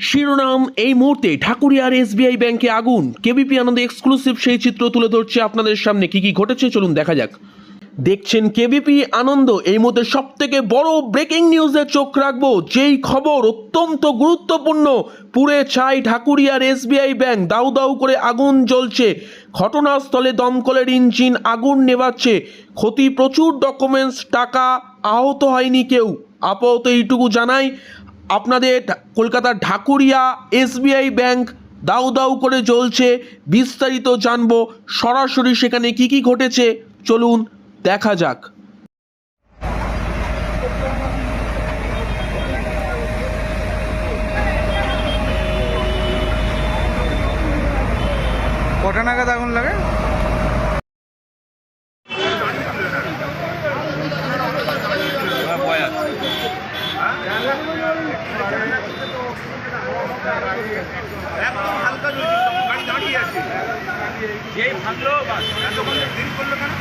শিরোনাম এই মুহূর্তে ঠাকুরিয়ার এসবিআই ব্যাংকে আগুন। কেবিপি আনন্দ এক্সক্লুসিভ সেই চিত্র তুলে ধরছে আপনাদের সামনে। কি কি ঘটেছে চলুন দেখা যাক। দেখছেন কেবিপি আনন্দ, এই মুহূর্তে সব থেকে বড় ব্রেকিং নিউজে চোখ রাখব। যেই খবর অত্যন্ত গুরুত্বপূর্ণ পুরে ছাই ঠাকুরিয়ার এসবিআই ব্যাংক, দাউ দাউ করে আগুন জ্বলছে। ঘটনাস্থলে দমকলের ইঞ্জিন আগুন নেভাচ্ছে। ক্ষতি প্রচুর ডকুমেন্টস টাকা আহত হয়নি কেউ। আপাতত এইটুকু জানাই। আপনাদের কলকাতার ঢাকুরিয়া এসবিআই ব্যাংক দাউ দাউ করে জ্বলছে। বিস্তারিত জানব সরাসরি সেখানে কি কি ঘটেছে। চলুন দেখা যাক। কটা নাগাদ আগুন লাগে? একদম হালকা গাড়ি দাঁড়িয়ে আছে যে ভাঙলো বাস। এতক্ষণ দেরি করল কেন?